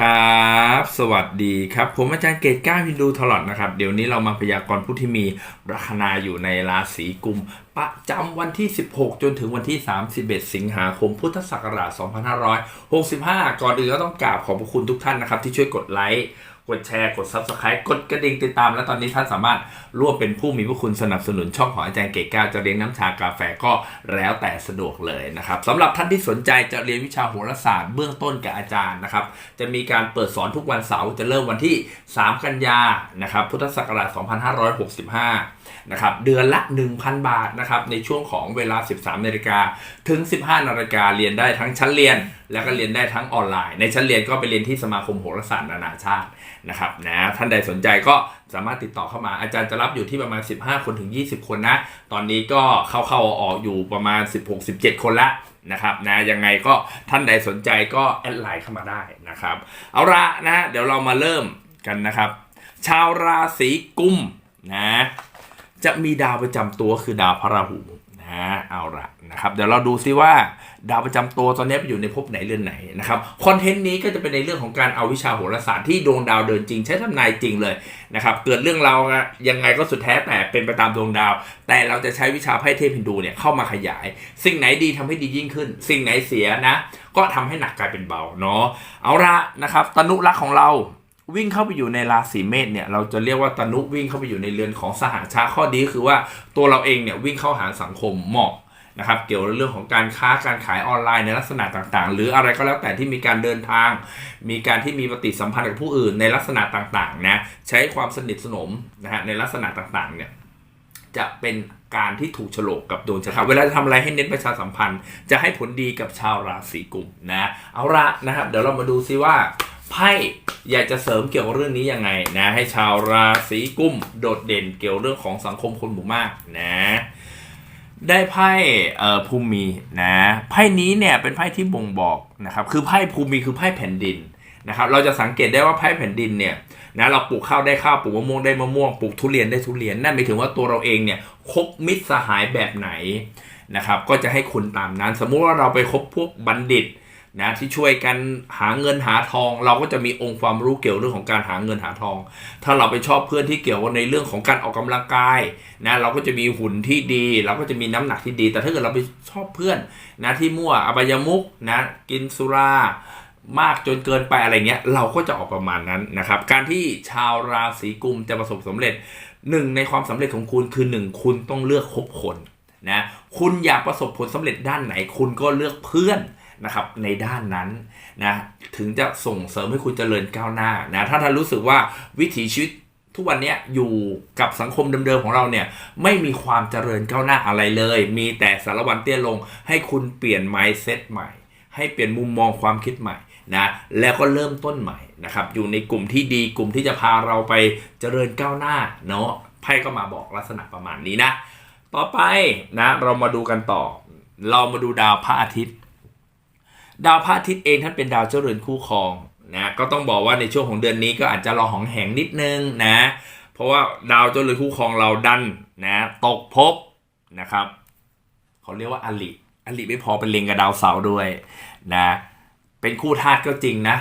ครับ สวัสดีครับ ผมอาจารย์เกตก้าวินดูทลอดนะครับ เดี๋ยวนี้เรามาพยากรณ์ผู้ที่มีลัคนาอยู่ในราศีกุม ประจำวันที่ 16 จนถึงวันที่ 31 สิงหาคม พุทธศักราช 2565 ก่อนอื่นก็ต้องกราบขอบพระคุณทุกท่านนะครับ ที่ช่วยกดไลค์ กดแชร์กด Subscribe กดกระดิ่งติดตาม และตอนนี้ท่านสามารถร่วมเป็นผู้มีผู้คุณสนับสนุนช่องของอาจารย์เกตก้าจะเลี้ยงน้ำชากาแฟก็แล้วแต่สะดวกเลยนะครับสำหรับท่านที่สนใจจะเรียนวิชาโหราศาสตร์เบื้องต้นกับอาจารย์นะครับจะมีการเปิดสอนทุกวันเสาร์จะเริ่มวันที่ 3 กันยานะครับพุทธศักราช2565นะครับเดือนละ 1,000 บาทนะครับในช่วงของเวลา 13นาฬิกาถึง 15นาฬิกาเรียนได้ทั้งชั้นเรียน แล้วก็เรียนได้ทั้งออนไลน์ ในชั้นเรียนก็ไปเรียนที่สมาคมโหราศาสตร์นานาชาตินะครับนะท่านใดสนใจก็สามารถติดต่อเข้ามาอาจารย์จะรับอยู่ที่ประมาณ 15 คนถึง 20 คนนะ ตอนนี้ก็เข้าเข้าๆออกอยู่ประมาณ 16-17 คนละนะครับนะยังไงก็ท่านใดสนใจก็แอดไลน์เข้ามาได้นะครับ เอาละนะเดี๋ยวเรามาเริ่มกันนะครับ ชาวราศีกุมนะ จะมีดาวประจำตัวคือดาวพระราหูนะเอาละนะครับเดี๋ยวเราดูซิว่าดาวประจำตัวตอนนี้ไปอยู่ในภพไหนเรือนไหนนะครับคอนเทนต์นี้ก็จะเป็นในเรื่องของการเอาวิชาโหราศาสตร์ที่ดวงดาวเดินจริง ใช้ทำนายจริงเลยนะครับเกิดเรื่องเรายังไงก็สุดแท้แต่เป็นไปตามดวงดาว แต่เราจะใช้วิชาไพ่เทพฮินดูเนี่ยเข้ามาขยาย สิ่งไหนดีทำให้ดียิ่งขึ้น สิ่งไหนเสียนะ ก็ทำให้หนักกลายเป็นเบาเนาะเอาละนะครับตนุรักษ์ของเรา วิ่งเข้าไปอยู่ในราศีเมษเนี่ยเราจะเรียกว่าตนุวิ่งเข้าไปอยู่ในเรือนของสหชาข้อดีคือว่าตัวเราเองเนี่ยวิ่งเข้าหาสังคมเหมาะนะครับเกี่ยวกับเรื่องของการค้าการขายออนไลน์ในลักษณะต่างๆ หรืออะไรก็แล้วแต่ที่มีการเดินทาง มีการที่มีปฏิสัมพันธ์กับผู้อื่นในลักษณะต่างๆนะใช้ความสนิทสนมนะฮะในลักษณะต่างๆเนี่ยจะเป็นการที่ถูกโฉลกกับดวงชะตาเวลาจะทำอะไรให้เน้นประชาสัมพันธ์ จะให้ผลดีกับชาวราศีกุมนะเอาละนะครับเดี๋ยวเรามาดูซิว่า ไพ่อยากจะเสริมเกี่ยวกับเรื่องนี้ยังไงนะให้ชาวราศีกุมโดดเด่นเกี่ยวเรื่องของสังคมคนหมู่มากนะได้ไพ่เอ่อภูมินะไพ่นี้เนี่ยเป็นไพ่ที่บ่งบอกนะครับคือไพ่ภูมิคือไพ่แผ่นดินนะครับเราจะสังเกตได้ว่าไพ่แผ่นดินเนี่ยนะเราปลูกข้าวได้ข้าวปลูกมะม่วงได้มะม่วงปลูกทุเรียนได้ทุเรียนนั่นหมายถึงว่าตัวเราเองเนี่ยคบมิตรสหายแบบไหนนะครับก็จะให้คุณตามนั้น สมมุติว่าเราไปคบพวกบัณฑิต นะที่ช่วยกันหาเงินหาทอง เราก็จะมีองค์ความรู้เกี่ยวเรื่องของการหาเงินหาทอง ถ้าเราไปชอบเพื่อนที่เกี่ยวกับในเรื่องของการออกกำลังกายนะเราก็จะมีหุ่นที่ดี เราก็จะมีน้ำหนักที่ดี แต่ถ้าเกิดเราไปชอบเพื่อนนะที่มั่วอบายมุกนะกินสุรามากจนเกินไปอะไรเงี้ยเราก็จะออกประมาณนั้นนะครับ การที่ชาวราศีกุมจะประสบสำเร็จหนึ่งในความสำเร็จของคุณคือหนึ่งคุณต้องเลือกคบคนนะคุณอยากประสบผลสำเร็จด้านไหน คุณก็เลือกเพื่อน นะครับในด้านนั้นนะถึงจะส่งเสริมให้คุณเจริญก้าวหน้านะถ้าท่านรู้สึกว่าวิถีชีวิตทุกวันนี้อยู่กับสังคมเดิมๆของเราเนี่ยไม่มีความเจริญก้าวหน้าอะไรเลย มีแต่สารวันเตี้ยลง ให้คุณเปลี่ยน mindset ใหม่ ให้เปลี่ยนมุมมองความคิดใหม่นะแล้วก็เริ่มต้นใหม่นะครับอยู่ในกลุ่มที่ดีกลุ่มที่จะพาเราไปเจริญก้าวหน้าเนาะไพ่ก็มาบอกลักษณะประมาณนี้นะ ต่อไปนะเรามาดูกันต่อ เรามาดูดาวพระอาทิตย์ ดาวพระอาทิตย์เองท่านเป็นดาวเจ้าเรือนคู่ครองนะก็ต้องบอกว่าในช่วงของเดือนนี้ก็อาจจะรอหองแหงนิดนึงนะเพราะว่าดาวเจ้าเรือนคู่ครองเราดันนะตกภพนะครับเขาเรียกว่าอลิอลิไม่พอเป็นเลงกับดาวเสาร์ด้วยนะเป็นคู่ธาตุก็จริงนะ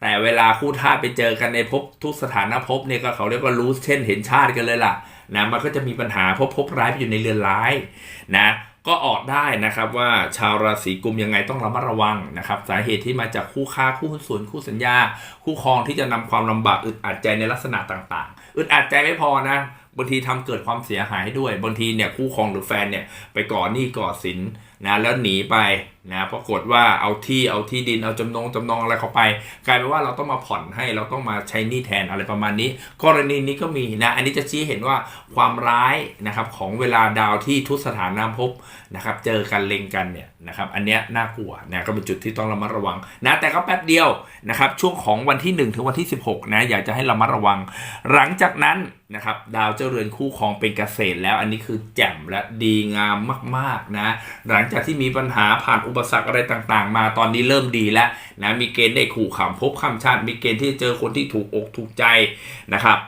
แต่เวลาคู่ธาตุไปเจอกันในภพทุกสถานะภพเนี่ยก็เขาเรียกว่ารู้เช่นเห็นชาติกันเลยล่ะนะมันก็จะมีปัญหาพภพร้ายไปอยู่ในเรือนร้ายนะ ก็ออกได้นะครับว่าชาวราศีกุมยังไงต้องระมัดระวังนะครับ สาเหตุที่มาจากคู่ค้าคู่หุ้นส่วนคู่สัญญา คู่ครองที่จะนำความลำบากอึดอัดใจในลักษณะต่างๆ อึดอัดใจไม่พอนะบางทีทำเกิดความเสียหายให้ด้วยบางทีเนี่ยคู่ครองหรือแฟนเนี่ยไปก่อหนี้ก่อสิน นะแล้วหนีไปนะปรากฏว่าเอาที่เอาที่ดินเอาจำนองจำนองอะไรเข้าไป กลายเป็นว่าเราต้องมาผ่อนให้เราต้องมาใช้หนี้แทนอะไรประมาณนี้ กรณีนี้ก็มีนะอันนี้จะชี้เห็นว่าความร้ายนะครับของเวลาดาวที่ทุกสถานะภพนะครับเจอกันเล็งกันเนี่ยนะครับอันเนี้ยน่ากลัวนะก็เป็นจุดที่ต้องระมัดระวังนะแต่ก็แป๊บเดียวนะครับช่วงของวันที่ 1 ถึงวันที่ 16นะอยากจะให้ระมัดระวัง หลังจากนั้นนะครับดาวเจ้าเรือนคู่ครองเป็นเกษตรแล้วอันนี้คือแจ่มและดีงามมากๆนะหลังจากที่มีปัญหาผ่านอุปสรรคอะไรต่างๆ มาตอนนี้เริ่มดีแล้วนะมีเกณฑ์ได้ขู่ขำพบข้ามชาติ มีเกณฑ์ที่จะเจอคนที่ถูกอกถูกใจนะครับ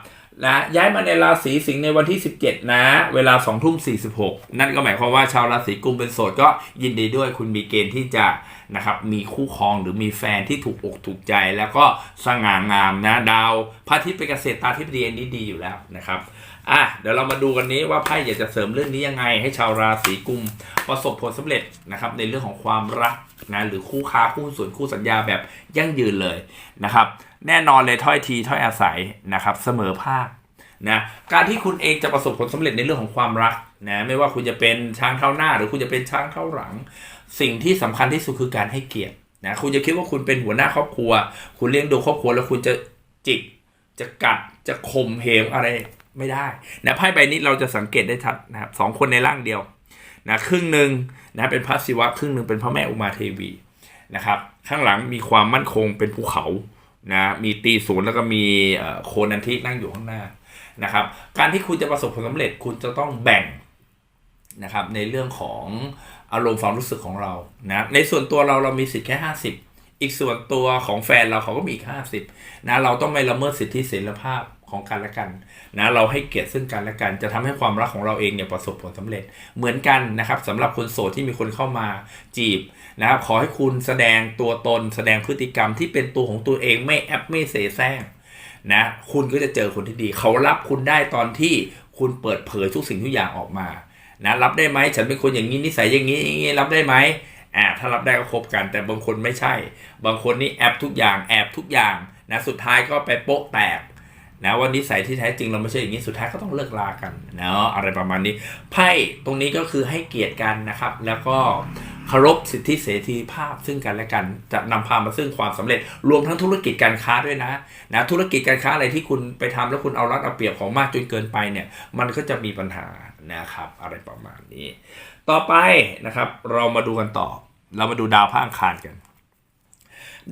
นะย้ายมาในราศีสิงห์ในวันที่ 17 นะ เวลา2ทุ่ม 46 นั่นก็หมายความว่าชาวราศีกุมเป็นโสดก็ยินดีด้วยคุณมีเกณฑ์ที่จะนะครับมีคู่ครองหรือมีแฟนที่ถูกอกถูกใจ แล้วก็สง่างามนะดาวพระอาทิตย์เป็นเกษตรตาธิบดีอันนี้ดีอยู่แล้วนะครับ อะเดี๋ยวเรามาดูกันนี้ว่าไพ่อยากจะเสริมเรื่องนี้ยังไง ให้ชาวราศีกุมประสบผลสำเร็จนะครับในเรื่องของความรักนะหรือคู่ค้าคู่ส่วนคู่สัญญาแบบยั่งยืนเลยนะครับแน่นอนเลยถ้อยทีถ้อยอาศัยนะครับเสมอภาคนะการที่คุณเองจะประสบผลสำเร็จในเรื่องของความรักนะไม่ว่าคุณจะเป็นช้างเท้าหน้า หรือคุณจะเป็นช้างเท้าหลัง สิ่งที่สำคัญที่สุดคือการให้เกียรตินะคุณจะคิดว่าคุณเป็นหัวหน้าครอบครัว คุณเลี้ยงดูครอบครัวแล้วคุณจะจิกจะกัดจะข่มเหงอะไร ไม่ได้นะไพ่ใบนี้เราจะสังเกตได้ชัดนะครับสองคนในร่างเดียวนะครึ่งหนึ่งนะเป็นพระศิวะครึ่งหนึ่งเป็นพระแม่อุมาเทวีนะครับข้างหลังมีความมั่นคงเป็นภูเขานะมีตีศูนย์แล้วก็มีโคนันทินั่งอยู่ข้างหน้านะครับ การที่คุณจะประสบผลสำเร็จคุณจะต้องแบ่งนะครับในเรื่องของอารมณ์ความรู้สึกของเรานะในส่วนตัวเราเรามีสิทธิ์แค่ 50 อีกส่วนตัวของแฟนเราเขาก็มีอีก50นะเราต้องไม่ละเมิดสิทธิเสรีภาพ ของกันและกันนะเราให้เกียรติซึ่งกันและกัน จะทำให้ความรักของเราเองเนี่ยประสบผลสำเร็จเหมือนกันนะครับสำหรับคนโสดที่มีคนเข้ามาจีบนะครับขอให้คุณแสดงตัวตน แสดงพฤติกรรมที่เป็นตัวของตัวเองไม่แอปไม่เสแสร้งนะคุณก็จะเจอคนที่ดี เขารับคุณได้ตอนที่คุณเปิดเผยทุกสิ่งทุกอย่างออกมานะรับได้ไหมฉันเป็นคนอย่างนี้นิสัยอย่างนี้อย่างนี้รับได้ไหมอ่าถ้ารับได้ก็คบกัน แต่บางคนไม่ใช่ บางคนนี่แอบทุกอย่างแอบทุกอย่างนะสุดท้ายก็ไปโป๊ะแตก นะว่านิสัยที่แท้จริงเราไม่ใช่อย่างนี้สุดท้ายก็ต้องเลิกลากันเนาะอะไรประมาณนี้ไพ่ตรงนี้ก็คือให้เกียรติกันนะครับ แล้วก็เคารพสิทธิเสรีภาพซึ่งกันและกันจะนำพามาซึ่งความสำเร็จรวมทั้งธุรกิจการค้าด้วยนะนะธุรกิจการค้าอะไรที่คุณไปทำแล้วคุณเอารัดเอาเปรียบของมากจนเกินไปเนี่ยมันก็จะมีปัญหานะครับอะไรประมาณนี้ ต่อไปนะครับเรามาดูกันต่อ เรามาดูดาวพระอังคารกัน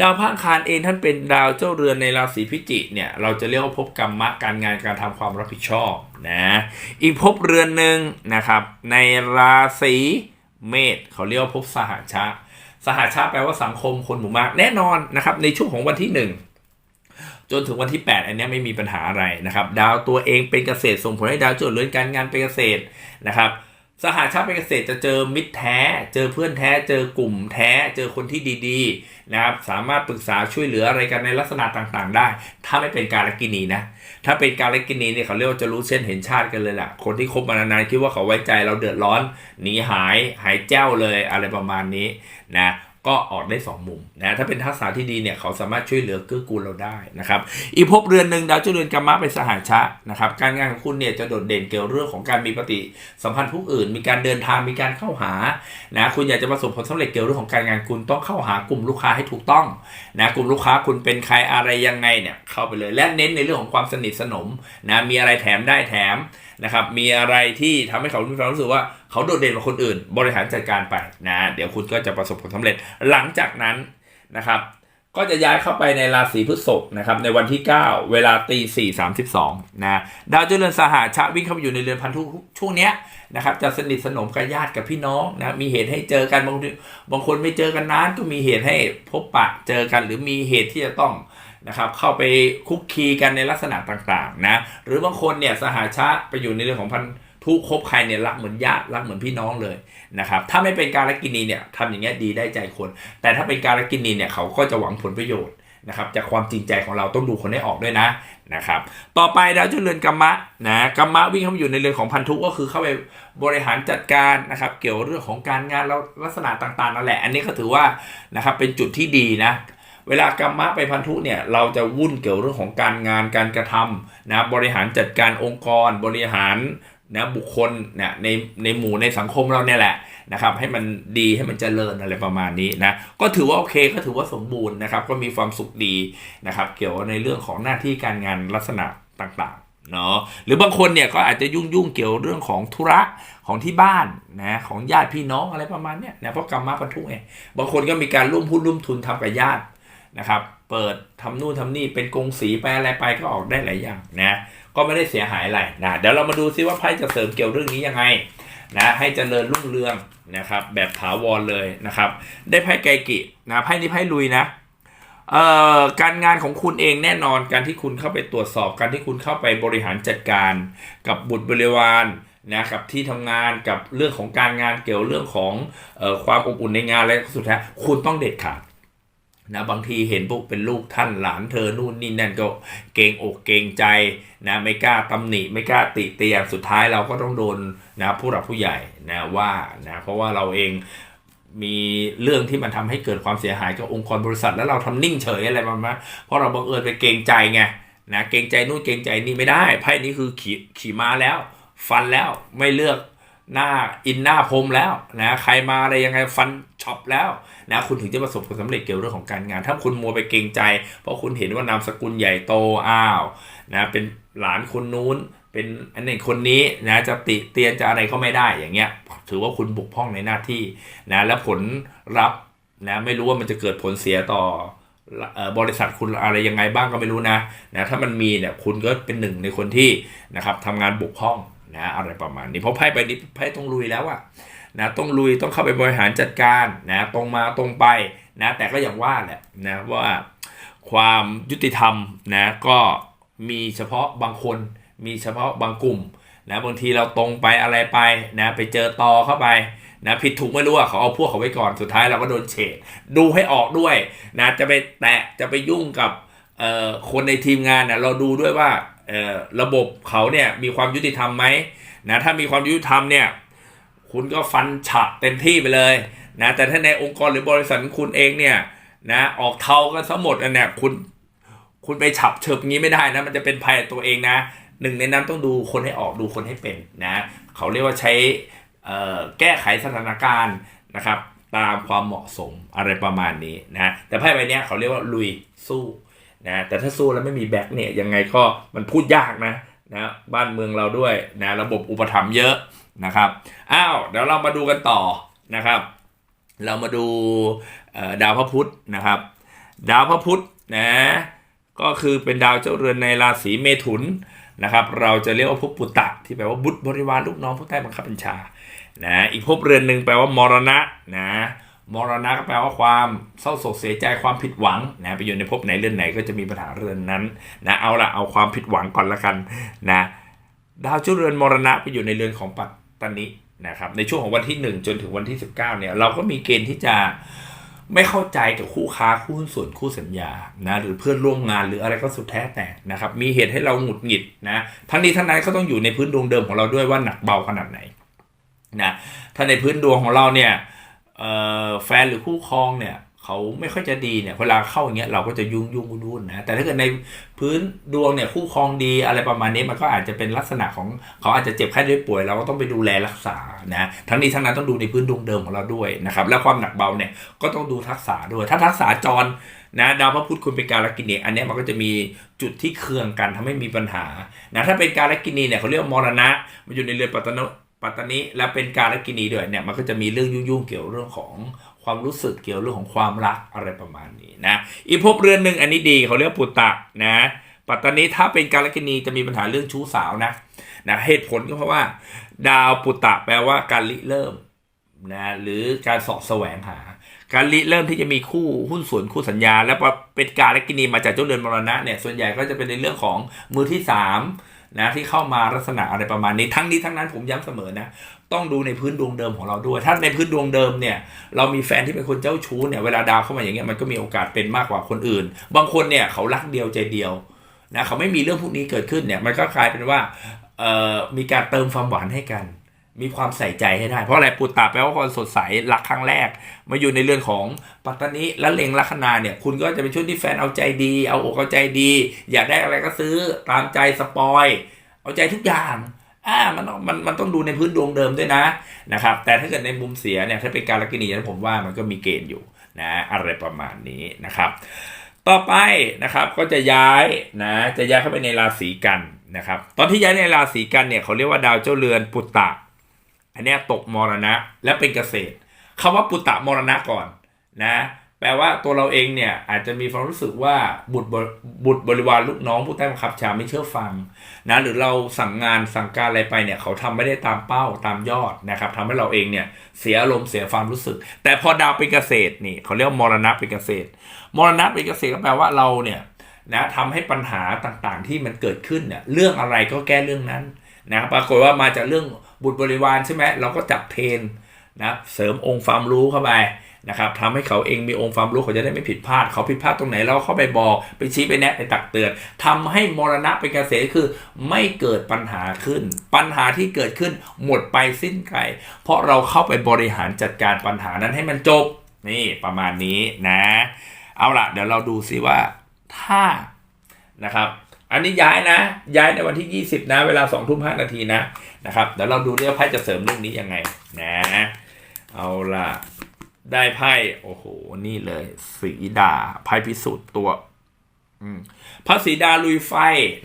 ดาวพระอังคารเองท่านเป็นดาวเจ้าเรือนในราศีพิจิกเนี่ยเราจะเรียกว่าภพกรรมะการงานการทำความรับผิดชอบนะอีกภพเรือนหนึ่งนะครับ ในราศีเมษเขาเรียกว่าภพสหชาสหชาแปลว่าสังคมคนหมู่มากแน่นอนนะครับในช่วงของวันที่หนึ่งจนถึงวันที่ 8 อันนี้ไม่มีปัญหาอะไรนะครับ ดาวตัวเองเป็นเกษตรส่งผลให้ดาวเจ้าเรือนการงานเป็นเกษตรนะครับ สหาชาติเป็นเกษตรจะเจอมิตรแท้ เจอเพื่อนแท้ เจอกลุ่มแท้ เจอคนที่ดีๆนะครับ สามารถปรึกษาช่วยเหลืออะไรกันในลักษณะต่างๆ ได้ ถ้าไม่เป็นการลกินีนะ ถ้าเป็นการลกินีเนี่ยเขาเรียกว่าจะรู้เส้นเห็นชาติกันเลยแหละคนที่คบมานานๆคิดว่าเขาไว้ใจเราเดือดร้อนหนีหายหายแจ้วเลยอะไรประมาณนี้นะ ก็ออกได้สองมุมนะถ้าเป็นทักษะที่ดีเนี่ยเขาสามารถช่วยเหลือเกื้อกูลเราได้นะครับอีกภพเรือนหนึ่งดาวเจ้าเรือนกรรมะเป็นสหาชะนะครับการงานของคุณเนี่ยจะโดดเด่นเกี่ยวเรื่องของการมีปฏิสัมพันธ์ผู้อื่น มีการเดินทางมีการเข้าหานะคุณอยากจะประสบผลสำเร็จเกี่ยวเรื่องของการงานคุณต้องเข้าหากลุ่มลูกค้าให้ถูกต้องนะกลุ่มลูกค้าคุณเป็นใครอะไรยังไงเนี่ยเข้าไปเลยและเน้นในเรื่องของความสนิทสนมนะมีอะไรแถมได้แถมนะครับมีอะไรที่ทำให้เขามีความรู้สึกว่า เขาโดดเด่นกว่าคนอื่น บริหารจัดการไปนะ เดี๋ยวคุณก็จะประสบผลสำเร็จ หลังจากนั้นนะครับ ก็จะย้ายเข้าไปในราศีพฤษภนะครับ ในวันที่ 9 เวลาตีสี่สามสิบสองนะดาวเจริญสหาชะวิ่งเข้าไปอยู่ในเรือนพันธุช่วงเนี้ยนะครับ จะสนิทสนมกับญาติกับพี่น้องนะ มีเหตุให้เจอกันบางบางคนไม่เจอกันนานก็มีเหตุให้พบปะเจอกัน หรือมีเหตุที่จะต้องนะครับเข้าไปคุกคีกันในลักษณะต่างๆนะหรือบางคนเนี่ยสหาชะไปอยู่ในเรื่องของพันธุ คบใครเนี่ยรักเหมือนญาติรักเหมือนพี่น้องเลยนะครับถ้าไม่เป็นการลกินีเนี่ยทำอย่างเงี้ยดีได้ใจคน แต่ถ้าเป็นการลกินีเนี่ยเขาก็จะหวังผลประโยชน์นะครับจากความจริงใจของเราต้องดูคนให้ออกด้วยนะนะครับต่อไปดาวเจ้าเรือนกรรมะนะกรรมะวิ่งเข้ามาอยู่ในเรือนของพันธุก็คือเข้าไปบริหารจัดการนะครับเกี่ยวเรื่องของการงานแล้วลักษณะต่างๆนั่นแหละ อันนี้ก็ถือว่านะครับเป็นจุดที่ดีนะเวลากรรมะไปพันธุเนี่ยเราจะวุ่นเกี่ยวเรื่องของการงานการกระทำนะบริหารจัดการองค์กรบริหาร นะบุคคลเนี่ยในในหมู่ในสังคมเราเนี่ยแหละนะครับให้มันดีให้มันเจริญอะไรประมาณนี้นะก็ถือว่าโอเคก็ถือว่าสมบูรณ์นะครับ ก็มีความสุขดีนะครับเกี่ยวในเรื่องของหน้าที่การงานลักษณะต่างๆเนาะหรือบางคนเนี่ยก็อาจจะยุ่งยุ่งเกี่ยวเรื่องของธุระของที่บ้านนะของญาติพี่น้องอะไรประมาณเนี้ยนะเพราะกรรมะพันธุไงบางคนก็มีการร่วมหุ้นร่วมทุนทำกับญาตินะครับเปิดทำนู่นทำนี่เป็นกงสีไปอะไรไปก็ออกได้หลายอย่างนะ ก็ไม่ได้เสียหายอะไรนะเดี๋ยวเรามาดูซิว่าไพ่จะเสริมเกี่ยวเรื่องนี้ยังไงนะให้เจริญรุ่งเรืองนะครับ แบบถาวรเลยนะครับ ได้ไพ่ไกกินะไพ่นี้ไพ่ลุยนะเอ่อการงานของคุณเองแน่นอนการที่คุณเข้าไปตรวจสอบ การที่คุณเข้าไปบริหารจัดการ กับบุตรบริวารนะกับที่ทำงานกับเรื่องของการงานเกี่ยวเรื่องของออความอบอุ่นในงานและสุดท้ายคุณต้องเด็ดขาด นะบางทีเห็นพวกเป็นลูกท่านหลานเธอนู่นนี่นั่นก็เกงอกเกงใจนะไม่กล้าตำหนิไม่กล้าติเตียงสุดท้ายเราก็ต้องโดนนะผู้หลักผู้ใหญ่นะว่านะเพราะว่าเราเองมีเรื่องที่มันทำให้เกิดความเสียหายกับองค์กรบริษัท แล้วเราทำนิ่งเฉยอะไรประมาณเพราะเราบังเอิญไปเกงใจไงนะเกงใจนู่นเกงใจนี่ไม่ได้ไพ่นี้คือขี่ขี่ม้าแล้ว ฟันแล้วไม่เลือก หน้าอินหน้าพรมแล้วนะใครมาอะไรยังไงฟันช็อปแล้วนะคุณถึงจะประสบผลสำเร็จเกี่ยวเรื่องของการงาน ถ้าคุณมัวไปเกรงใจ เพราะคุณเห็นว่านามสกุลใหญ่โตอ้าวนะเป็นหลานคนนู้นเป็นอันนี้คนนี้นะจะติเตียนจะอะไรก็ไม่ได้อย่างเงี้ยถือว่าคุณบกพร่องในหน้าที่นะและผลรับนะไม่รู้ว่ามันจะเกิดผลเสียต่อเอ่อบริษัทคุณอะไรยังไงบ้างก็ไม่รู้นะนะถ้ามันมีเนี่ยคุณก็เป็นหนึ่งในคนที่นะครับทำงานบกพร่อง นะอะไรประมาณนี้เพราะไพ่ใบนี้ไพ่ต้องลุยแล้วอะนะต้องลุยต้องเข้าไปบริหารจัดการนะตรงมาตรงไปนะแต่ก็อย่างว่าแหละนะว่าความยุติธรรมนะก็มีเฉพาะบางคน มีเฉพาะบางกลุ่มนะบางทีเราตรงไปอะไรไปนะไปเจอตอเข้าไปนะผิดถูกไม่รู้อะเขาเอาพวกเขาไว้ก่อนสุดท้ายเราก็โดนเฉดดูให้ออกด้วยนะจะไปแตะจะไปยุ่งกับคนในทีมงานนะเราดูด้วยว่า ระบบเขาเนี่ยมีความยุติธรรมไหมนะถ้ามีความยุติธรรมเนี่ยคุณก็ฟันฉับเต็มที่ไปเลยนะแต่ถ้าในองค์กรหรือบริษัทของคุณเองเนี่ยนะออกเทากันทั้งหมดอันเนี่ยคุณคุณไปฉับเฉิบงี้ไม่ได้นะมันจะเป็นภัยตัวเองนะหนึ่งในนั้นต้องดูคนให้ออกดูคนให้เป็นนะเขาเรียกว่าใช้แก้ไขสถานการณ์นะครับ ตามความเหมาะสมอะไรประมาณนี้นะแต่ไพ่ใบนี้เขาเรียกว่าลุยสู้ นะแต่ถ้าสู้แล้วไม่มีแบ็คเนี่ยยังไงก็มันพูดยากนะนะบ้านเมืองเราด้วยนะระบบอุปถัมภ์เยอะนะครับอ้าวเดี๋ยวเรามาดูกันต่อนะครับ เรามาดูดาวพระพุธนะครับ ดาวพระพุธนะก็คือเป็นดาวเจ้าเรือนในราศีเมถุนนะครับเราจะเรียกว่าภพปุตตะที่แปลว่าบุตรบริวารลูกน้องผู้ใต้บังคับบัญชานะอีกภพเรือนหนึ่งแปลว่ามรณะนะ มรณะก็แปลว่าความเศร้าโศกเสียใจความผิดหวังนะไปอยู่ในภพไหนเรือนไหนก็จะมีปัญหาเรือนนั้นนะเอาละเอาความผิดหวังก่อนละกันนะดาวจ้าเรือนมรณะไปอยู่ในเรือนของปัตตานินะครับในช่วงของวันที่ 1 จนถึงวันที่ 19เนี่ยเราก็มีเกณฑ์ที่จะไม่เข้าใจกับคู่ค้าคู่ส่วนคู่สัญญานะหรือเพื่อนร่วมงานหรืออะไรก็สุดแท้แต่นะครับมีเหตุให้เราหงุดหงิดนะทั้งนี้ทั้งนั้นก็ต้องอยู่ในพื้นดวงเดิมของเราด้วยว่าหนักเบาขนาดไหนนะถ้าในพื้นดวงของเราเนี่ย แฟนหรือคู่ครองเนี่ยเขาไม่ค่อยจะดีเนี่ยเวลาเข้าอย่างเงี้ยเราก็จะยุ่งยุ่งวุ่นๆนะแต่ถ้าเกิดในพื้นดวงเนี่ยคู่ครองดีอะไรประมาณนี้มันก็อาจจะเป็นลักษณะของเขาอาจจะเจ็บไข้ได้ป่วยเราก็ต้องไปดูแลรักษานะทั้งนี้ทั้งนั้นต้องดูในพื้นดวงเดิมของเราด้วยนะครับแล้วความหนักเบาเนี่ยก็ต้องดูทักษะด้วย ถ้าทักษะจรนะดาวพระพุธคุณเป็นการลกินีอันนี้มันก็จะมีจุดที่เคืองกันทำให้มีปัญหานะถ้าเป็นการลกินีเนี่ยเขาเรียกมรณะมันอยู่ในเรือนปัตตน ปัตตานิและเป็นการกินีด้วยเนี่ยมันก็จะมีเรื่องยุ่งๆเกี่ยวเรื่องของความรู้สึกเกี่ยวเรื่องของความรักอะไรประมาณนี้นะอีกภพเรือนหนึ่งอันนี้ดีเขาเรียกปุตตะนะปัตตานิถ้าเป็นการกินีจะมีปัญหาเรื่องชู้สาวนะนะเหตุผลก็เพราะว่า ดาวปุตตะแปลว่าการริเริ่มนะหรือการสอบแสวงหา การริเริ่มที่จะมีคู่หุ้นส่วนคู่สัญญา และเป็นการกินีมาจากเจ้าเรือนมรณะเนี่ยส่วนใหญ่ก็จะเป็นในเรื่องของมือที่สาม นะที่เข้ามาลักษณะอะไรประมาณนี้ทั้งนี้ทั้งนั้นผมย้ำเสมอนะ ต้องดูในพื้นดวงเดิมของเราด้วย ถ้าในพื้นดวงเดิมเนี่ย เรามีแฟนที่เป็นคนเจ้าชู้เนี่ยเวลาดาวเข้ามาอย่างเงี้ยมันก็มีโอกาสเป็นมากกว่าคนอื่น บางคนเนี่ยเขารักเดียวใจเดียวนะเขาไม่มีเรื่องพวกนี้เกิดขึ้นเนี่ยมันก็กลายเป็นว่ามีการเติมความหวานให้กัน มีความใส่ใจให้ได้ เพราะอะไรปุตตะแปลว่าคนสดใสรักครั้งแรก มาอยู่ในเรือนของปัตตานิและเลงลัคนาเนี่ย คุณก็จะเป็นช่วงที่แฟนเอาใจดี เอาอกเอาใจดี อยากได้อะไรก็ซื้อตามใจสปอย เอาใจทุกอย่างอ่ามันต้องมันมันต้องดูในพื้นดวงเดิมด้วยนะนะครับ แต่ถ้าเกิดในมุมเสียเนี่ยถ้าเป็นการลักินีนั้นผมว่ามันก็มีเกณฑ์อยู่นะอะไรประมาณนี้นะครับ ต่อไปนะครับก็จะย้ายนะจะย้ายเข้าไปในราศีกันนะครับ ตอนที่ย้ายในราศีกันเนี่ยเขาเรียกว่าดาวเจ้าเรือนปุตตะ อันนี้ตกมรณะและเป็นเกษตรคำว่าปุตตะมรณะก่อนนะ แปลว่าตัวเราเองเนี่ยอาจจะมีความรู้สึกว่าบุตรบริบุตรบริวารลูกน้องผู้ใต้บังคับชาไม่เชื่อฟังนะหรือเราสั่งงานสั่งการอะไรไปเนี่ยเขาทำไม่ได้ตามเป้าตามยอดนะครับทำให้เราเองเนี่ยเสียอารมณ์เสียความรู้สึก แต่พอดาวเป็นเกษตรนี่เขาเรียกมรณะเป็นเกษตร มรณะเป็นเกษตรก็แปลว่าเราเนี่ยนะทำให้ปัญหาต่างๆที่มันเกิดขึ้นเนี่ยเรื่องอะไรก็แก้เรื่องนั้นนะปรากฏว่ามาจากเรื่อง บุตรบริวารใช่ไหมเราก็จับเทนนะเสริมองค์ความรู้เข้าไปนะครับทำให้เขาเองมีองค์ความรู้เขาจะได้ไม่ผิดพลาด เขาผิดพลาดตรงไหนเราเข้าไปบอกไปชี้ไปแนะไปตักเตือนทำให้มรณะเป็นเกษตรคือไม่เกิดปัญหาขึ้น ปัญหาที่เกิดขึ้นหมดไปสิ้นไกลเพราะเราเข้าไปบริหารจัดการปัญหานั้นให้มันจบนี่ประมาณนี้นะ เอาละเดี๋ยวเราดูซิว่าถ้านะครับ อันนี้ย้ายนะ ย้ายในวันที่ 20 นะ เวลา2ทุ่ม5นาทีนะนะครับเดี๋ยวเราดูเรื่องไพ่จะเสริมเรื่องนี้ยังไงนะเอาล่ะได้ไพ่โอ้โหนี่เลย สีดาไพ่พิสูจน์ตัวพระสีดาลุยไฟ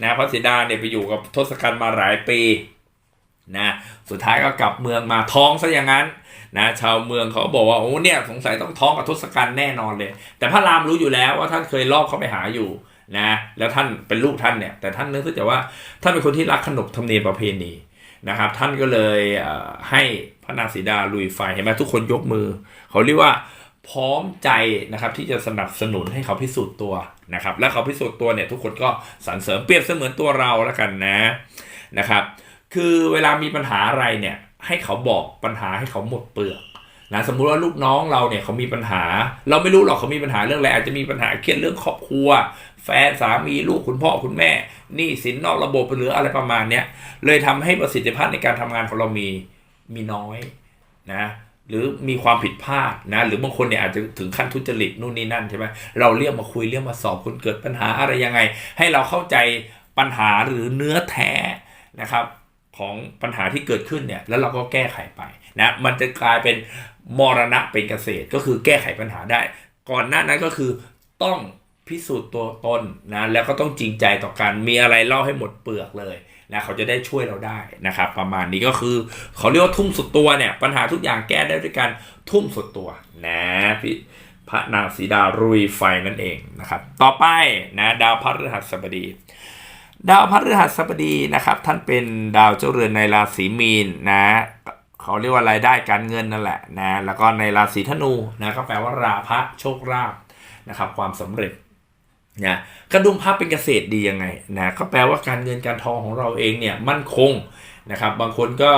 นะพระสีดาเนี่ยไปอยู่กับทศกัณฐ์มาหลายปีนะสุดท้ายก็กลับเมืองมาท้องซะอย่างนั้นนะชาวเมืองเขาบอกว่าโอ้เนี่ยสงสัยต้องท้องกับทศกัณฐ์แน่นอนเลย แต่พระรามรู้อยู่แล้วว่าท่านเคยลอบเข้าไปหาอยู่ นะแล้วท่านเป็นลูกท่านเนี่ยแต่ท่านนึกแต่ว่าท่านเป็นคนที่รักขนบธรรมเนียมประเพณีนะครับ ท่านก็เลยให้พระนางสีดาลุยไฟเห็นไหมทุกคนยกมือ เขาเรียกว่าพร้อมใจนะครับที่จะสนับสนุนให้เขาพิสูจน์ตัวนะครับ และเขาพิสูจน์ตัวเนี่ยทุกคนก็สรรเสริมเปรียบเสมือนตัวเราแล้วกันนะนะครับ คือเวลามีปัญหาอะไรเนี่ยให้เขาบอกปัญหาให้เขาหมดเปลือก นะสมมุติว่าลูกน้องเราเนี่ยเขามีปัญหา เราไม่รู้หรอกเขามีปัญหาเรื่องอะไรอาจจะมีปัญหาเครียดเรื่องครอบครัว แฟนสามีลูกคุณพ่อคุณแม่นี้สินนอกระบบหรืออะไรประมาณเนี้ยเลยทำให้ประสิทธิภาพในการทำงานของเรามีมีน้อยนะหรือมีความผิดพลาดนะหรือบางคนเนี่ยอาจจะถึงขั้นทุจริตนู่นนี่นั่นใช่ไหมเราเรียกมาคุยเรียกมาสอบคุณเกิดปัญหาอะไรยังไง ให้เราเข้าใจปัญหาหรือเนื้อแท้นะครับของปัญหาที่เกิดขึ้นเนี่ยแล้วเราก็แก้ไขไป นะมันจะกลายเป็นมรณะเป็นเกษตรก็คือแก้ไขปัญหาได้ ก่อนหน้านั้นก็คือต้องพิสูจน์ตัวตนนะแล้วก็ต้องจริงใจต่อกันมีอะไรเล่าให้หมดเปลือกเลยนะเขาจะได้ช่วยเราได้นะครับ ประมาณนี้ก็คือเขาเรียกว่าทุ่มสุดตัวเนี่ยปัญหาทุกอย่างแก้ได้ด้วยการทุ่มสุดตัวนะพี่พระนางสีดารุยไฟนั่นเองนะครับ ต่อไปนะดาวพฤหัสบดี ดาวพฤหัสบดีนะครับ ท่านเป็นดาวเจ้าเรือนในราศีมีนนะ เขาเรียกว่ารายได้การเงินนั่นแหละนะแล้วก็ในราศีธนูนะก็แปลว่าราพะโชคลาภนะครับความสำเร็จนะกระดุมพระเป็นเกษตรดียังไงนะก็แปลว่าการเงินการทองของเราเองเนี่ยมั่นคงนะครับบางคนก็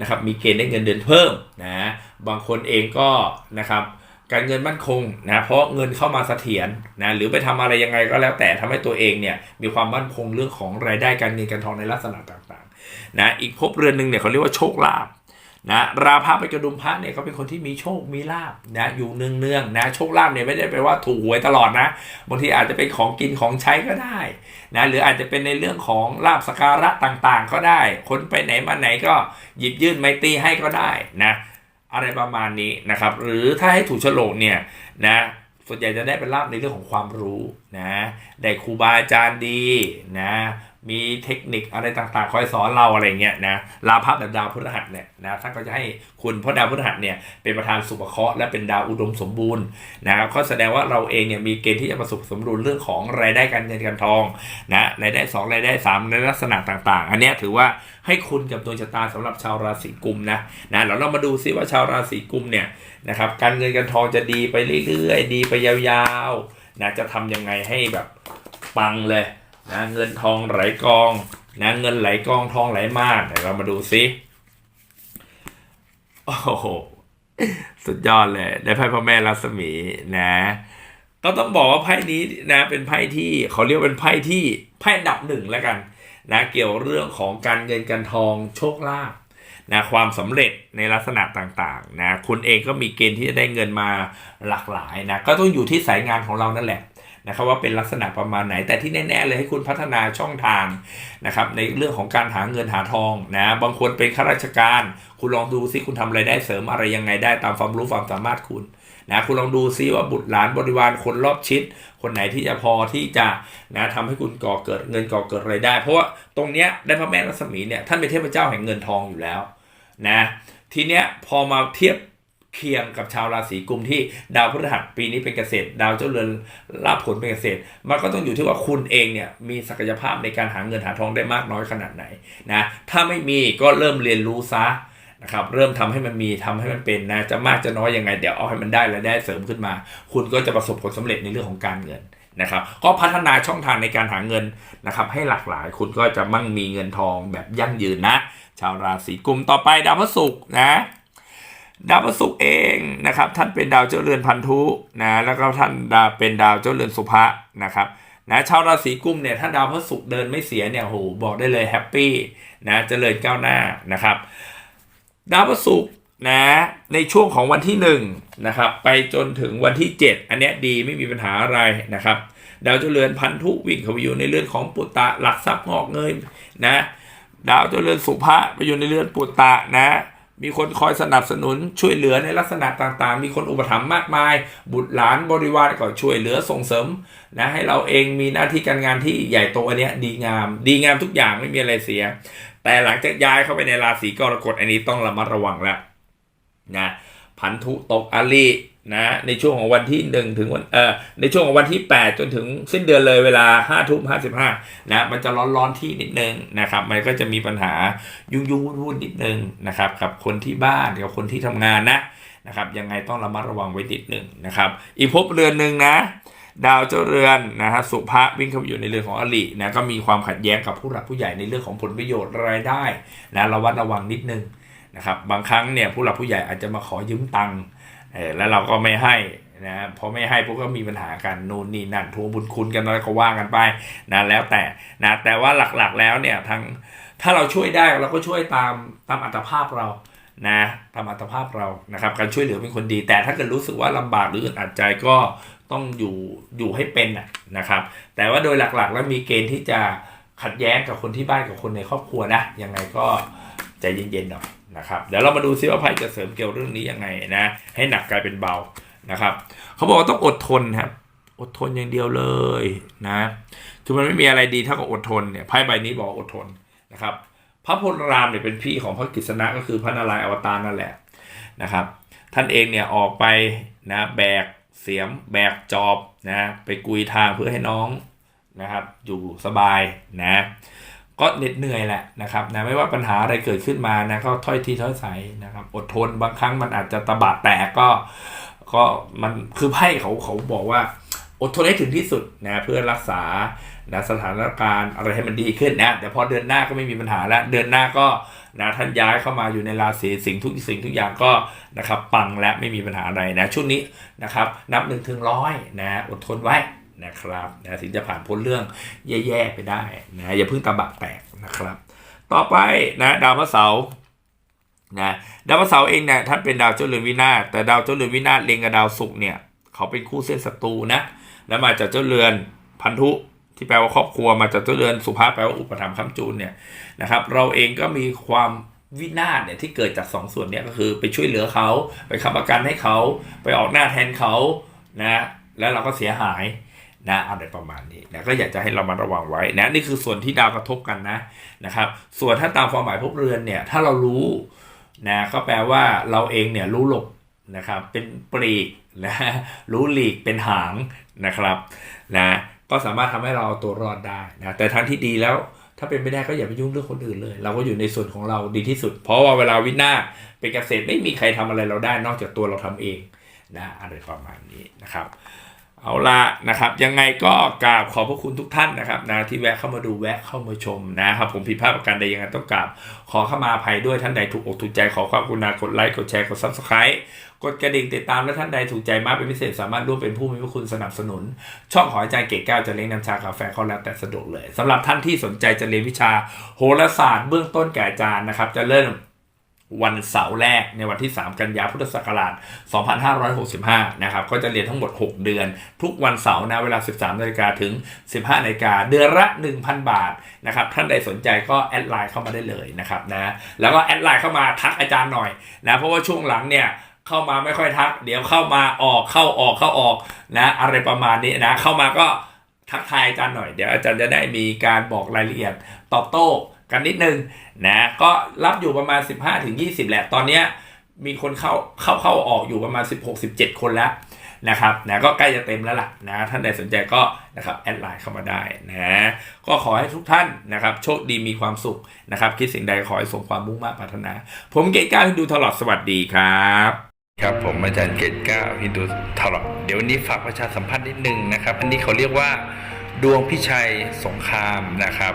นะครับมีเกณฑ์ได้เงินเดือนเพิ่มนะบางคนเองก็นะครับการเงินมั่นคงนะเพราะเงินเข้ามาเสถียรนะหรือไปทำอะไรยังไงก็แล้วแต่ทำให้ตัวเองเนี่ยมีความมั่นคงเรื่องของรายได้การเงินการทองในลักษณะต่างๆนะอีกภพเรือนหนึ่งเนี่ยเขาเรียกว่าโชคลาภ นะราพะไปกระดุมพระเนี่ยเขาเป็นคนที่มีโชคมีลาบนะอยู่เนืองๆนะโชคลาภเนี่ยไม่ได้แปลว่าถูกหวยตลอดนะบางทีอาจจะเป็นของกินของใช้ก็ได้นะหรืออาจจะเป็นในเรื่องของลาบสการะต่างๆ ก็ได้ คนไปไหนมาไหนก็หยิบยื่นไมตรีให้ก็ได้นะอะไรประมาณนี้นะครับ หรือถ้าให้ถูกโฉลกเนี่ยนะส่วนใหญ่จะได้เป็นลาบในเรื่องของความรู้นะได้ครูบาอาจารย์ดีนะ มีเทคนิคอะไรต่างๆ คอยสอนเราอะไรเงี้ยนะลาภแบบดาวพฤหัสเนี่ยนะท่านก็จะให้คุณเพราะดาวพฤหัสเนี่ยเป็นประธานสุภเคราะห์และเป็นดาวอุดมสมบูรณ์นะครับก็แสดงว่าเราเองเนี่ยมีเกณฑ์ที่จะประสบสมดุลเรื่องของรายได้การเงินการทองนะรายได้สองรายได้สามในลักษณะต่างๆ อันนี้ถือว่าให้คุณกับดวงชะตาสำหรับชาวราศีกุมนะนะแล้วเรามาดูซิว่าชาวราศีกุมเนี่ยนะครับการเงินการทองจะดีไปเรื่อยๆ ดีไปยาวๆนะจะทำยังไงให้แบบปังเลย นะเงินทองไหลกองนะเงินไหลกองทองไหลมากเดี๋ยวเรามาดูซิโอ้โหสุดยอดเลย ได้ไพ่พ่อแม่รัศมีนะ ก็ต้องบอกว่าไพ่นี้นะ เป็นไพ่ที่เขาเรียกเป็นไพ่ที่ไพ่ดับหนึ่งแล้วกัน นะ เกี่ยวเรื่องของการเงินการทองโชคลาภนะความสำเร็จในลักษณะต่างๆ นะ คุณเองก็มีเกณฑ์ที่จะได้เงินมาหลากหลายนะ ก็ต้องอยู่ที่สายงานของเรานั่นแหละ นะครับว่าเป็นลักษณะประมาณไหน แต่ที่แน่ๆเลยให้คุณพัฒนาช่องทางนะครับในเรื่องของการหาเงินหาทองนะบางคนเป็นข้าราชการ คุณลองดูซิคุณทำอะไรได้เสริมอะไรยังไงได้ตามความรู้ความสามารถคุณนะคุณลองดูซิว่าบุตรหลานบริวารคนรอบชิด คนไหนที่จะพอที่จะนะทำให้คุณก่อเกิดเงินก่อเกิดอะไรได้ เพราะว่าตรงเนี้ยได้พระแม่รัศมีเนี่ยท่านเป็นเทพเจ้าแห่งเงินทองอยู่แล้วนะทีเนี้ยพอมาเทียบ เคียงกับชาวราศีกุมที่ดาวพฤหัสปีนี้เป็นเกษตร ดาวเจ้าเรือนลาภผลเป็นเกษตร มันก็ต้องอยู่ที่ว่าคุณเองเนี่ยมีศักยภาพในการหาเงินหาทองได้มากน้อยขนาดไหนนะถ้าไม่มีก็เริ่มเรียนรู้ซะนะครับเริ่มทำให้มันมีทำให้มันเป็นนะจะมากจะน้อยยังไง เดี๋ยวเอาให้มันได้และได้เสริมขึ้นมา คุณก็จะประสบผลสำเร็จในเรื่องของการเงินนะครับก็พัฒนาช่องทางในการหาเงินนะครับให้หลากหลายคุณก็จะมั่งมีเงินทองแบบยั่งยืนนะ ชาวราศีกุมต่อไปดาวพฤหัสนะ ดาวพฤหัสเองนะครับ ท่านเป็นดาวเจ้าเรือนพันธุนะแล้วก็ท่านดาวเป็นดาวเจ้าเรือนสุภะนะครับนะชาวราศีกุมเนี่ยถ้าดาวพฤหัสเดินไม่เสียเนี่ยโหบอกได้เลยแฮปปี้นะเจริญก้าวหน้านะครับ ดาวพฤหัสนะในช่วงของวันที่1นงนะครับไปจนถึงวันที่ 7 อันนี้ดีไม่มีปัญหาอะไรนะครับ ดาวเจ้าเรือนพันธุวิ่งเข้าไปอยู่ในเรือนของปุตตะหลักทรัพย์งอกเงยนะดาวเจ้าเรือนสุภะไปอยู่ในเรือนปุตตะนะ มีคนคอยสนับสนุนช่วยเหลือในลักษณะต่างๆ มีคนอุปถัมภ์มากมาย บุตรหลานบริวารก็ช่วยเหลือส่งเสริมนะให้เราเองมีหน้าที่การงานที่ใหญ่โตอันเนี้ยดีงาม ดีงามทุกอย่างไม่มีอะไรเสีย แต่หลังจากย้ายเข้าไปในราศีกรกฎอันนี้ต้องระมัดระวังแล้วนะพันธุตกอลี นะในช่วงของวันที่หนึ่งถึงวันเออในช่วงของวันที่ 8 จนถึงสิ้นเดือนเลยเวลา5้าทุ่มห้าสิบห้านะมันจะร้อนๆที่นิดนึงนะครับ มันก็จะมีปัญหายุ่งๆวุ่นๆนิดนึงนะครับ กับคนที่บ้านกับคนที่ทำงานนะนะครับ ยังไงต้องระมัดระวังไว้นิดนึงนะครับ อีกภพเรือนหนึ่งนะดาวเจ้าเรือนนะฮะสุภะวิ่งเข้าไปอยู่ในเรือนของอลินะก็มีความขัดแย้งกับผู้หลักผู้ใหญ่ในเรื่องของผลประโยชน์รายได้นะระวัดระวังนิดนึงนะครับบางครั้งเนี่ยผู้หลักผู้ใหญ่อาจจะมาขอยืมตังค์ เออแล้วเราก็ไม่ให้นะพอไม่ให้พวกก็มีปัญหากันนู่นนี่นั่นทวงบุญคุณกันอะไรก็ว่ากันไปนะแล้วแต่นะแต่ว่าหลักๆแล้วเนี่ยทั้งถ้าเราช่วยได้เราก็ช่วยตามตามอัตภาพเรานะตามอัตภาพเรานะครับ การช่วยเหลือเป็นคนดี แต่ถ้าเกิดรู้สึกว่าลำบากหรืออึดอัดใจก็ต้องอยู่อยู่ให้เป็นนะครับ แต่ว่าโดยหลักๆ แล้วมีเกณฑ์ที่จะขัดแย้งกับคนที่บ้านกับคนในครอบครัวนะยังไงก็ใจเย็นๆหน่อย นะครับเดี๋ยวเรามาดูซิว่าไพ่จะเสริมเกี่ยวเรื่องนี้ยังไงนะให้หนักกลายเป็นเบานะครับเขาบอกว่าต้องอดทนครับอดทนอย่างเดียวเลยนะคือมันไม่มีอะไรดีเท่ากับอดทนเนี่ยไพ่ใบนี้บอกอดทนนะครับพระพลรามเนี่ยเป็นพี่ของพระกฤษณะก็คือพระนารายณ์อวตารนั่นแหละนะครับ ท่านเองเนี่ยออกไปนะแบกเสียมแบกจอบนะไปกุยทางเพื่อให้น้องนะครับอยู่สบายนะ ก็เหน็ดเหนื่อยแหละนะครับนะไม่ว่าปัญหาอะไรเกิดขึ้นมานะก็ถ้อยทีถ้อยใสนะครับอดทนบางครั้งมันอาจจะตะบะแตกก็ ก็มันคือไพ่เขาเขาบอกว่า อดทนให้ถึงที่สุดนะเพื่อรักษานะสถานการณ์อะไรให้มันดีขึ้นนะแต่พอเดือนหน้าก็ไม่มีปัญหาแล้วเดือนหน้าก็นะท่านย้ายเข้ามาอยู่ในราศีสิงห์ทุกสิ่งทุกอย่างก็นะครับปังและไม่มีปัญหาอะไรนะช่วงนี้นะครับนับหนึ่งถึงร้อยนะอดทนไว้ นะครับนะถึงจะผ่านพ้นเรื่องแย่ๆไปได้นะอย่าเพิ่งตะบะแตกนะครับ ต่อไปนะดาวพระเสาร์นะดาวพระเสาร์เองเนี่ยท่านเป็นดาวเจ้าเรือนวินาศแต่ดาวเจ้าเรือนวินาศเล็งกับดาวศุกร์เนี่ยเขาเป็นคู่เส้นศัตรูนะแล้วมาจากเจ้าเรือนพันธุที่แปลว่าครอบครัวมาจากเจ้าเรือนสุภาพแปลว่าอุปถัมภ์คำจูนเนี่ยนะครับ เราเองก็มีความวินาศเนี่ยที่เกิดจากสองส่วนเนี่ยก็คือไปช่วยเหลือเขา ไปค้ำประกันให้เขา ไปออกหน้าแทนเขานะแล้วเราก็เสียหาย นะอะไรประมาณนี้นะก็อยากจะให้เรามาระวังไว้นะนี่คือส่วนที่ดาวกระทบกันนะนะครับ ส่วนถ้าตามความหมายภพเรือนเนี่ยถ้าเรารู้นะก็แปลว่าเราเองเนี่ยรู้หลบนะครับเป็นปลีกนะรู้หลีกเป็นหางนะครับนะก็สามารถทำให้เราตัวรอดได้นะแต่ทางที่ดีแล้วถ้าเป็นไม่ได้ก็อย่าไปยุ่งเรื่องคนอื่นเลย เราก็อยู่ในส่วนของเราดีที่สุด เพราะว่าเวลาวินาศเป็นเกษตรไม่มีใครทำอะไรเราได้นอกจากตัวเราทำเองนะอะไรประมาณนี้นะครับ เอาละนะครับ ยังไงก็กราบขอบพระคุณทุกท่านนะครับนะที่แวะเข้ามาดูแวะเข้ามาชมนะครับ ผมผิดพลาดประการใดยังไงต้องกราบขอเข้ามาภัยด้วยท่านใดถูกอกถูกใจขอความกรุณากดไลค์กดแชร์กดซับสไครต์กดกระดิ่งติดตามและท่านใดถูกใจมากเป็นพิเศษสามารถร่วมเป็นผู้มีพระคุณสนับสนุน ช่องขออาจารย์เกตแก้วจะเลี้ยงน้ำชากาแฟเขาแล้วแต่สะดวกเลยสำหรับท่านที่สนใจจะเรียนวิชาโหราศาสตร์เบื้องต้นแก่อาจารย์นะครับ จะเริ่ม วันเสาร์แรกในวันที่ 3 กันยาพุทธศักราช 2565 นะครับ ก็จะเรียนทั้งหมด 6 เดือน ทุกวันเสาร์นะเวลา 13นาฬิกาถึง 15นาฬิกาเดือนละ 1,000 บาทนะครับ ท่านใดสนใจก็แอดไลน์เข้ามาได้เลยนะครับนะ แล้วก็แอดไลน์เข้ามาทักอาจารย์หน่อยนะ เพราะว่าช่วงหลังเนี่ยเข้ามาไม่ค่อยทัก เดี๋ยวเข้ามาออกเข้าออกเข้าออกนะอะไรประมาณนี้นะ เข้ามาก็ทักทายอาจารย์หน่อย เดี๋ยวอาจารย์จะได้มีการบอกรายละเอียดตอบโต้ กันนิดนึงนะก็รับอยู่ประมาณ 15ถึง20 แหละ ตอนเนี้ยมีคนเข้าเข้าเข้าออกอยู่ประมาณ 16 17 คนแล้วนะครับนะก็ใกล้จะเต็มแล้วล่ะนะท่านใดสนใจก็นะครับแอดไลน์เข้ามาได้นะก็ขอให้ทุกท่านนะครับโชคดีมีความสุขนะครับ คิดสิ่งใดขอให้สมความมุ่งมั่นปรารถนา ผมเกตก้าที่ดูตลอดสวัสดีครับ ครับผมอาจารย์เกตก้าวฮินดูทลอดเดี๋ยววันนี้ฝากประชาสัมพันธ์นิดนึงนะครับ อันนี้เขาเรียกว่าดวงพิชัยสงครามนะครับ